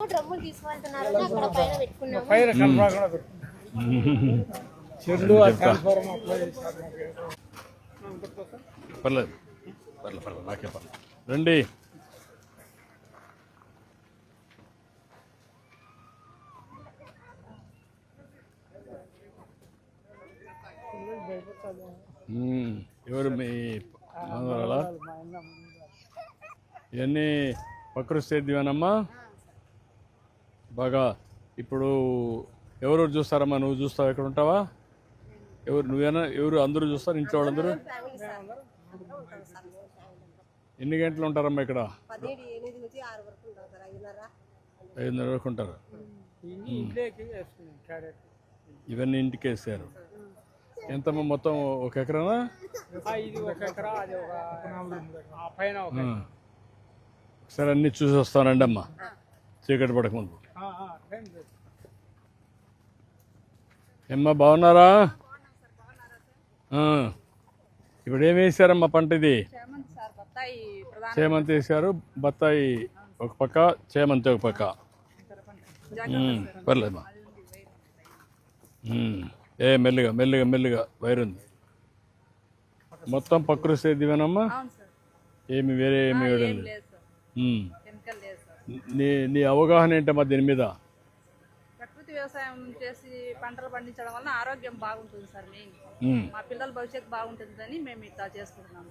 డ్రమ్ములు తీసుకెళ్తున్నారు అక్కడ పైన పెట్టుకున్నాము. పైన కనపడకుండా పెట్టుకుంటాం చెట్లు ఆ ట్రాన్స్ఫార్మర్ అప్లై చేశారు మాకు. పర్లేదు. పర్లేదు పర్లేదు. నాకే పర్లేదు రండి. మ్మ్. ఎవరు మీ మనవరాలా? ఇవన్నీ ప్రకృతి సేద్యమేనమ్మా? బాగా ఇప్పుడు ఎవరు చూస్తారమ్మా? నువ్వు చూస్తావు? ఎక్కడ ఉంటావా? ఎవరు నువ్వేనా? ఎవరు? అందరూ చూస్తారు? ఇంట్లో వాళ్ళందరూ? ఎన్ని గంటలు ఉంటారమ్మా ఇక్కడ? ఐదున్నర వరకు ఉంటారు. ఇవన్నీ ఇంటికి వేసారు. ఎంతమ్మా మొత్తం? ఒక ఎకరానా? ఆ, ఇది ఒక ఎకరా అది ఒక ఆ పైన ఒక ఆ. సరే అన్ని చూసి వస్తానండి అమ్మా చీకటి పడకముందు. ఏమ్మా బాగున్నారా. ఇప్పుడు ఏం వేసారమ్మా పంట ఇది? చేమంతి సార్ బత్తాయి ప్రధాన చేమంతి వేసారు బత్తాయి ఒక పక్క చేమంతి ఒక పక్క. పర్లేదమ్మా. ఏ మెల్లిగా మెల్లిగా మెల్లిగా వైరుంది మొత్తం అవును సార్. ఏమి వేరే ఏమి వేయడం లేదు లేదు సార్ ఉమ్. కెమికల్ లేదు సార్ నీ నీ అవగాహన ఏంటమ్మా దీని మీద? ప్రకృతి వ్యవసాయం చేసి పంటలు పండించడం వల్ల ఆరోగ్యం బాగుంటుంది సార్ మెయిన్. మా పిల్లల భవిష్యత్తు బాగుంటుందని మేము ఇట్లా చేసుకుంటున్నాం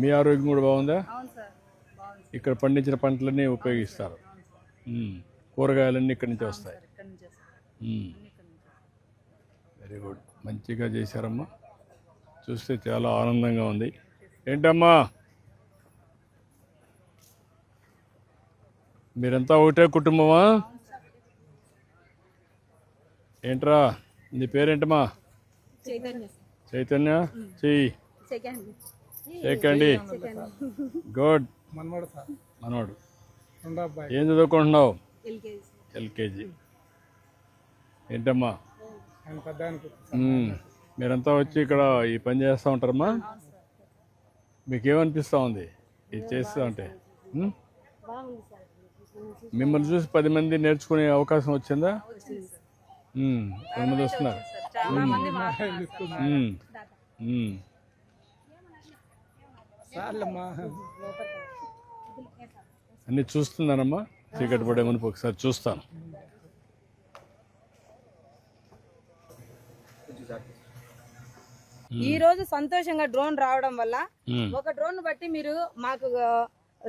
మీ ఆరోగ్యం కూడా బాగుందా? అవును సార్ ఇక్కడ పండించిన పంటలన్నీ ఉపయోగిస్తారు. కూరగాయలన్నీ ఇక్కడి నుంచి వస్తాయి. వెరీ గుడ్ మంచిగా చేశారమ్మా. చూస్తే చాలా ఆనందంగా ఉంది. ఏంటమ్మా? మీరంతా ఒకటే కుటుంబమా? ఏంట్రా నీ పేరేంటమ్మా? చైతన్య చైతన్య? చెయ్యి. సెకండ్. చేకండి గుడ్. మనమడు సార్. మనోడు రెండు అబ్బాయి ఏం చదువుకుంటున్నావు? ఎల్కేజీ ఏంటమ్మా. మీరంతా వచ్చి ఇక్కడ ఈ పని చేస్తూ ఉంటారమ్మా? మీకేమనిపిస్తూ ఉంది? ఇది చేస్తూ ఉంటే. మిమ్మల్ని చూసి పది మంది నేర్చుకునే అవకాశం వచ్చిందా. పది మంది వస్తున్నారు అన్నీ చూస్తున్నానమ్మా చీకటి పడే మునుపు ఒకసారి చూస్తాను. ఈ రోజు సంతోషంగా డ్రోన్ రావడం వల్ల. ఒక డ్రోన్ బట్టి మీరు మాకు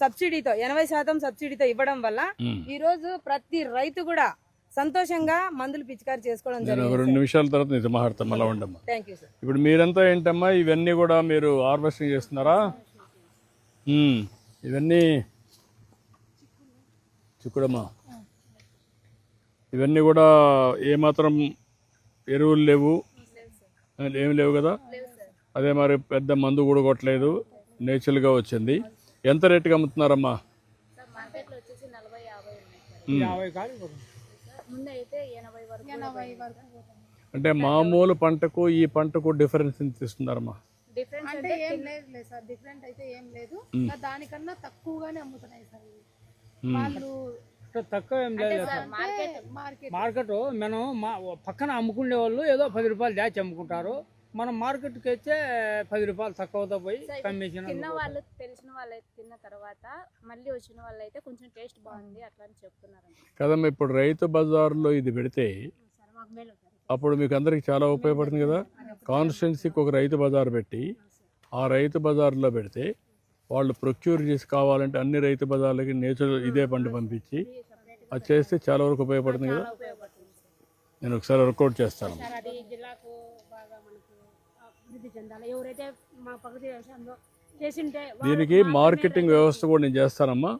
సబ్సిడీతో ఎనభై శాతం సబ్సిడీతో ఇవ్వడం వల్ల. ఈ రోజు ప్రతి రైతు కూడా సంతోషంగా మందులు పిచికారి చేసుకోవడం జరిగింది రెండు నిమిషాల తర్వాత నీతో మాట్లాడతాను మళ్ళా ఉండమ్మా. థ్యాంక్ యూ సార్ ఇప్పుడు మీరంతా ఏంటమ్మా ఇవన్నీ కూడా మీరు హార్వెస్టింగ్ చేస్తున్నారా. ఇవన్నీ చిక్కుడమ్మా. ఇవన్నీ కూడా ఏమాత్రం ఎరువులు లేవు. ఏమి లేవు కదా? అదే మరి పెద్ద మందు కూడా కొట్టలేదు నేచురల్గా వచ్చింది. ఎంత రేటుకి అమ్ముతున్నారమ్మా? అంటే మామూలు పంటకు ఈ పంటకు డిఫరెన్స్ ఎంత ఇస్తున్నారమ్మా? డిఫరెన్స్ అంటే ఏం లేదు లేదు సార్ డిఫరెంట్ అయితే ఏం లేదు. దానికన్నా తక్కువగానే అమ్ముతున్నాయి సార్. వాళ్ళు తక్కువ ఏం లేదు సార్ మార్కెట్ మార్కెట్. మార్కెట్ మనం మా పక్కన అమ్ముకునే వాళ్ళు ఏదో పది రూపాయలు దాచి అమ్ముకుంటారు. మనం మార్కెట్కి వచ్చే పది రూపాయలు తక్కువతో పోయి కమిషన్ తిన్న వాళ్ళు తెలిసిన వాళ్ళు తిన్న తర్వాత మళ్ళీ వచ్చిన వాళ్ళు అయితే కొంచెం టేస్ట్ బాగుంది అట్లా అని చెప్తున్నారు కదమ్మా ఇప్పుడు రైతు బజార్లో ఇది పెడితే అప్పుడు మీకు అందరికి చాలా ఉపయోగపడుతుంది కదా? కాన్స్టిట్యున్సీకి ఒక రైతు బజార్ పెట్టి ఆ రైతు బజార్లో పెడితే వాళ్ళు ప్రొక్యూర్ చేసి కావాలంటే అన్ని రైతు బజార్లకి నేచురల్ ఇదే పంట పంపించి అది చేస్తే చాలా వరకు ఉపయోగపడుతుంది కదా? నేను ఒకసారి వర్కౌట్ చేస్తాను సార్ అది జిల్లాకు బాగా మనకు అభివృద్ధి చెందాలి. ఎవరైతే మా ప్రకృతి వ్యవసాయంలో చేసింటే దీనికి మార్కెటింగ్ వ్యవస్థ కూడా నేను చేస్తానమ్మా.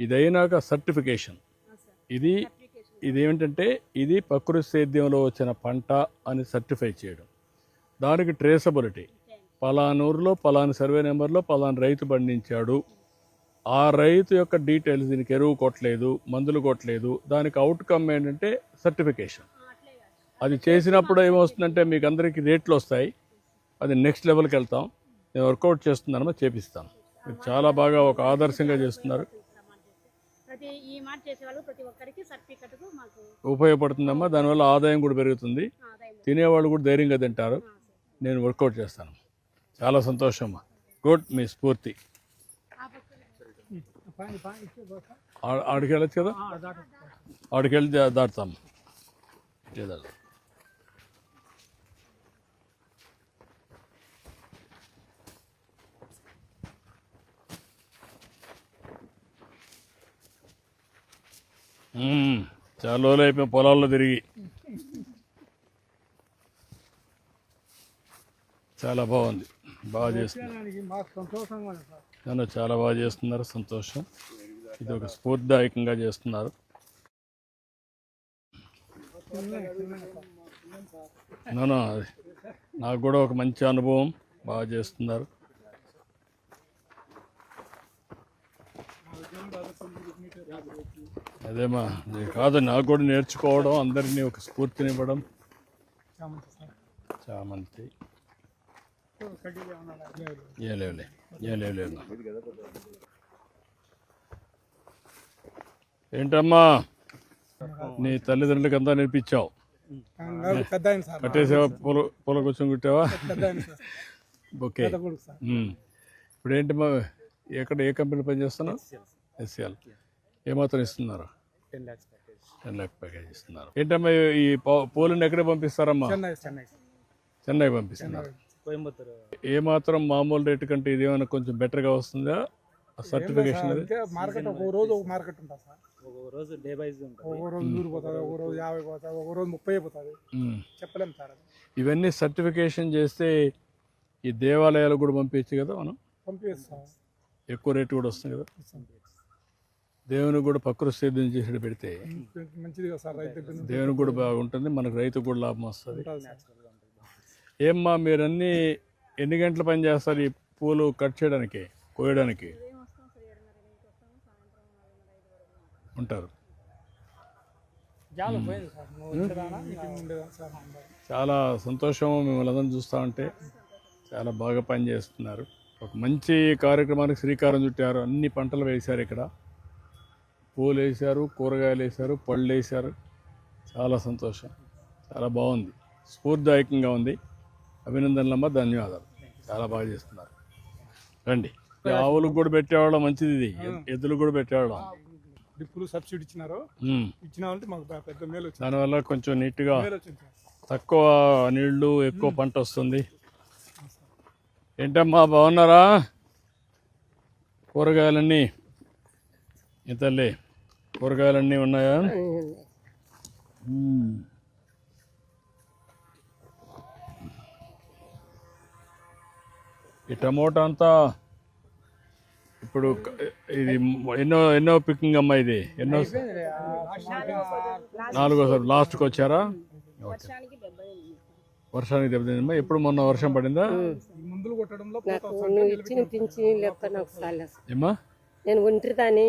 ఇది అయినాక సర్టిఫికేషన్ ఇది ఇది ఏమిటంటే ఇది ప్రకృతి సేద్యంలో వచ్చిన పంట అని సర్టిఫై చేయడం. దానికి ట్రేసబిలిటీ. పలానూరులో పలాని సర్వే నెంబర్లో పలానా రైతు పండించాడు. ఆ రైతు యొక్క డీటెయిల్స్ దీనికి ఎరువు కొట్టలేదు మందులు కొట్టలేదు. దానికి అవుట్కమ్ ఏంటంటే సర్టిఫికేషన్. అది చేసినప్పుడు ఏమొస్తుందంటే మీకు అందరికీ రేట్లు వస్తాయి. అది నెక్స్ట్ లెవెల్కి వెళ్తాం. నేను వర్కౌట్ చేస్తున్నానమ్మా చేపిస్తాను. మీరు చాలా బాగా ఒక ఆదర్శంగా చేస్తున్నారు. ఉపయోగపడుతుందమ్మా. దానివల్ల ఆదాయం కూడా పెరుగుతుంది. తినేవాళ్ళు కూడా ధైర్యంగా తింటారు. నేను వర్కౌట్ చేస్తాను. చాలా సంతోషం అమ్మా గుడ్ మీ స్ఫూర్తి. ఆడికి వెళ్ళచ్చు కదా. ఆడికి వెళ్ళి దాటుతాం. చాలా రోజులు అయిపోయి పొలాల్లో తిరిగి. చాలా బాగుంది. బాగా చేస్తున్నారు. చాలా బాగా చేస్తున్నారు సంతోషం. ఇది ఒక స్ఫూర్తిదాయకంగా చేస్తున్నారు. నాకు కూడా ఒక మంచి అనుభవం బాగా చేస్తున్నారు. అదేమా కాదు నాకు కూడా నేర్చుకోవడం అందరినీ ఒక స్ఫూర్తినివ్వడం. చామంతి. ఏ లేవులే ఏ ఏంటమ్మా నీ తల్లిదండ్రులకి అంతా నేర్పించావు. కట్టేసావా పూల పూల కూర్చొని కుట్టావా? ఓకే. ఇప్పుడు ఏంటమ్మా ఎక్కడ ఏ కంపెనీ పనిచేస్తున్నావు? ఎస్సీఎల్. ఏమాత్రం ఇస్తున్నారు? Ten lakh package. ఇస్తున్నారు. ఏంటమ్మా ఈ పూ- పూలను ఎక్కడే పంపిస్తారమ్మా? చెన్నై చెన్నై. చెన్నై పంపిస్తున్నారు. కోయంబత్తూరు. ఏ మాత్రం మామూలు రేటు కంటే ఇది ఏమైనా కొంచెం బెటర్గా వస్తుందా? సర్టిఫికేషన్ మార్కెట్ ఒక రోజు ఒక మార్కెట్ ఉంటుంది సార్. ఒక రోజు డే వైజ్ ఉంటుంది. ఒక రోజు నూరు పోతుంది ఒక రోజు యాభై పోతుంది ఒక రోజు ముప్పై పోతుంది. చెప్పలేం సార్ ఇవన్నీ సర్టిఫికేషన్ చేస్తే ఈ దేవాలయాలు కూడా పంపించచ్చు కదా మనం? పంపిస్తాం. ఎక్కువ రేటు కూడా వస్తుంది కదా? దేవుని కూడా ప్రకృతి సేద్యం చేసి పెడితే దేవునికి కూడా బాగుంటుంది మనకు రైతు కూడా లాభం వస్తుంది. ఏమ్మా మీరన్నీ ఎన్ని గంటల పని చేస్తారు ఈ పూలు కట్ చేయడానికి కోయడానికి? ఉంటారు. చాలా సంతోషం మిమ్మల్ని అందరం చూస్తూ ఉంటే. చాలా బాగా పనిచేస్తున్నారు ఒక మంచి కార్యక్రమానికి శ్రీకారం చుట్టారు. అన్ని పంటలు వేశారు ఇక్కడ. పూలు వేశారు కూరగాయలు వేశారు పళ్ళు వేశారు చాలా సంతోషం. చాలా బాగుంది. స్ఫూర్తిదాయకంగా ఉంది. అభినందనలమ్మ ధన్యవాదాలు. చాలా బాగా చేస్తున్నారు. రండి. ఆవులకు కూడా పెట్టేవాళ్ళం మంచిది ఇది. ఎద్దులకు కూడా పెట్టేవాళ్ళం. ఇప్పుడు సబ్సిడీ ఇచ్చినారు. ఇచ్చిన మాకు పెద్ద మేలు దానివల్ల కొంచెం నీట్గా తక్కువ నీళ్ళు ఎక్కువ పంట వస్తుంది. ఏంటమ్మా బాగున్నారా? కూరగాయలన్నీ. ఈ తల్లి కూరగాయలన్నీ ఉన్నాయా. ఈ టమోటా అంతా ఇప్పుడు ఇది ఎన్నో ఎన్నో పికింగ్ అమ్మా ఇది? ఎన్నో నాలుగోసారి లాస్ట్కి వచ్చారా? వర్షానికి దెబ్బతిందమ్మా ఎప్పుడు మొన్న వర్షం పడిందా? సార్ ఇచ్చిన పింఛన్ లెక్క నాకు ఏమ్మా? నేను ఒంటరిదాన్ని.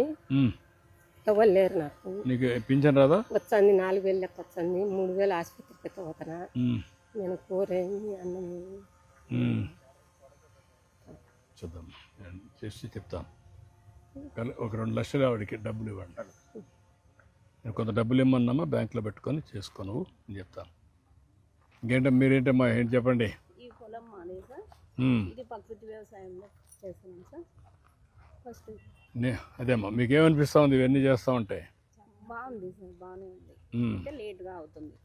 ఎవరు లేరు నాకు. నీకు పింఛన్ రాదా? వచ్చింది నాలుగు వేలు లెక్క వచ్చింది మూడు వేలు ఆసుపత్రికి పోతున్నా ఉమ్. నేను కూరేమి అన్నం. చూద్దాం. నేను చేసి చెప్తాను. ఒక రెండు లక్షలు ఆవిడకి డబ్బులు ఇవ్వండి. నేను కొంత డబ్బులు ఇమ్మన్నామా బ్యాంకులో పెట్టుకొని చేసుకోను అని చెప్తాను. ఇంకేంటో మీరేంటమ్మా ఏంటి చెప్పండి? ఈ పొలం ఉమ్. ఇది ప్రకృతి వ్యవసాయంలో చేస్తున్నాం సార్. ఫస్ట్ అదేమ్మా మీకేమనిపిస్తూ ఉంది ఇవన్నీ చేస్తూ ఉంటే? బాగుంది సార్ బాగానే ఉంది. అంటే లేట్గా అవుతుంది.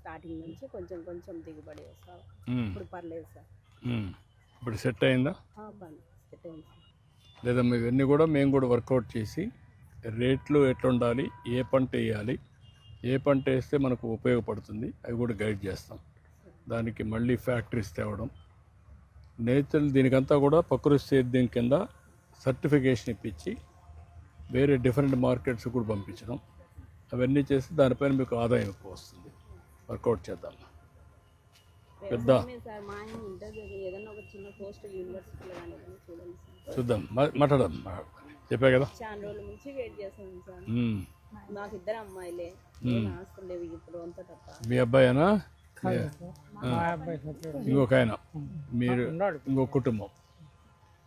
స్టార్టింగ్ నుంచి కొంచెం కొంచెం దిగుబడి వస్తాం. ఇప్పుడు పర్లేదు సార్. ఇప్పుడు సెట్ అయిందా? సెట్ అయింది లేదమ్మా ఇవన్నీ కూడా మేము కూడా వర్కౌట్ చేసి రేట్లు ఎట్లా ఉండాలి ఏ పంట వేయాలి ఏ పంట వేస్తే మనకు ఉపయోగపడుతుంది అవి కూడా గైడ్ చేస్తాం. దానికి మళ్ళీ ఫ్యాక్టరీస్ తేవడం. నేతలు దీనికంతా కూడా ప్రకృతి సేద్యం కింద సర్టిఫికేషన్ ఇప్పించి వేరే డిఫరెంట్ మార్కెట్స్ కూడా పంపించడం. అవన్నీ చేసి దానిపైన మీకు ఆదాయం ఎక్కువ వస్తుంది. వర్కౌట్ చేద్దాం. పెద్ద. చూద్దాం. మాట్లాడదాం. చెప్పా కదా. చాలా రోజుల నుంచి వెయిట్ చేస్తున్నాం సార్. ఉమ్. మాకు ఇద్దరు అమ్మాయిలే ఏం ఆస్తులు లేవు ఇప్పుడు అంతా తప్ప. మీ అబ్బాయేనా? మా అబ్బాయి సార్ ఇంకొక ఆయన. మీరు. ఇంకొక కుటుంబం.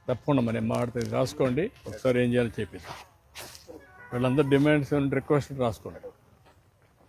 తప్పకుండా మరి మాట్లాడుతుంది రాసుకోండి. ఒకసారి ఏం చేయాలో చెప్పేసి. వీళ్ళందరూ డిమాండ్స్ రిక్వెస్ట్ రాసుకోండి.